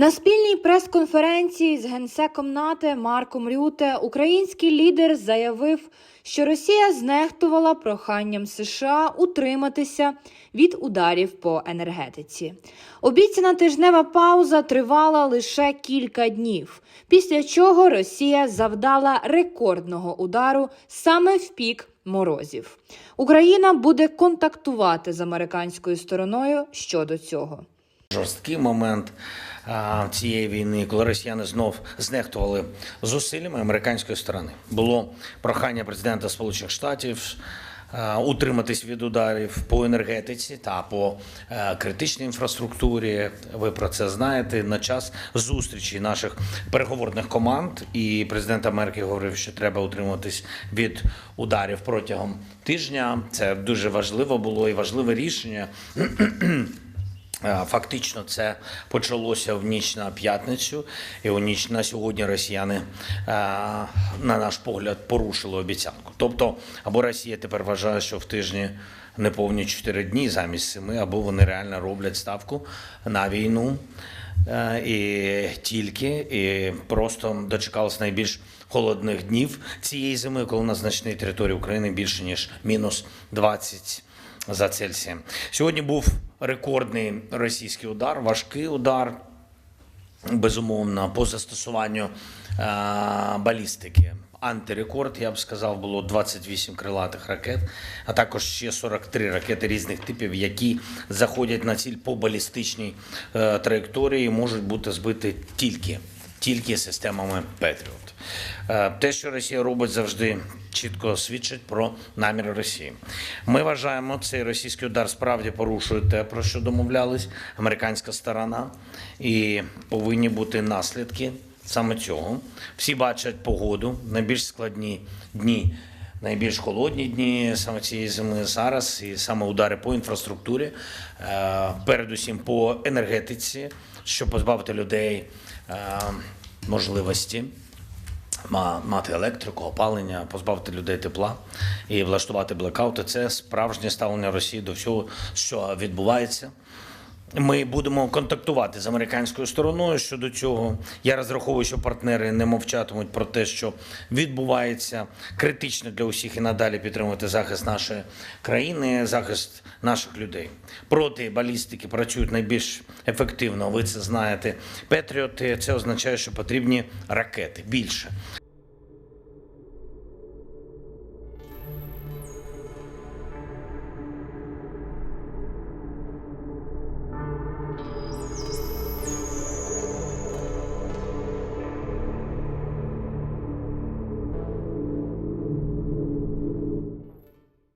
На спільній прес-конференції з генсеком НАТО Марком Рюте український лідер заявив, що Росія знехтувала проханням США утриматися від ударів по енергетиці. Обіцяна тижнева пауза тривала лише кілька днів, після чого Росія завдала рекордного удару саме в пік морозів. Україна буде контактувати з американською стороною щодо цього. Жорсткий момент цієї війни, коли росіяни знов знехтували зусиллями американської сторони. Було прохання президента Сполучених Штатів. Утриматись від ударів по енергетиці та по е, критичній інфраструктурі. Ви про це знаєте. На час зустрічі наших переговорних команд і президент Америки говорив, що треба утримуватись від ударів протягом тижня. Це дуже важливо було і важливе рішення. Е, Фактично, це почалося в ніч на п'ятницю, і у ніч на сьогодні росіяни, е, на наш погляд, порушили обіцянку. Тобто, або Росія тепер вважає, що в тижні неповні 4 дні замість 7, або вони реально роблять ставку на війну е, і тільки, і просто дочекалися найбільш холодних днів цієї зими, коли на значній території України більше ніж мінус 20 за Цельсієм. Сьогодні був рекордний російський удар, важкий удар, безумовно, по застосуванню е, балістики. Антирекорд, я б сказав, було 28 крилатих ракет, а також ще 43 ракети різних типів, які заходять на ціль по балістичній е, траєкторії, можуть бути збиті тільки, тільки системами Петріот. Е, Те, що Росія робить, завжди чітко свідчить про наміри Росії. Ми вважаємо, цей російський удар справді порушує те, про що домовлялись американська сторона, і повинні бути наслідки саме цього. Всі бачать погоду, найбільш складні дні. Найбільш холодні дні саме цієї зими зараз, і саме удари по інфраструктурі, е, передусім по енергетиці, щоб позбавити людей е, можливості мати електрику, опалення, позбавити людей тепла і влаштувати блекаути. Це справжнє ставлення Росії до всього, що відбувається. Ми будемо контактувати з американською стороною щодо цього. Я розраховую, що партнери не мовчатимуть про те, що відбувається критично для усіх і надалі підтримувати захист нашої країни, захист наших людей. Проти балістики працюють найбільш ефективно. Ви це знаєте. Петріоти це означає, що потрібні ракети більше.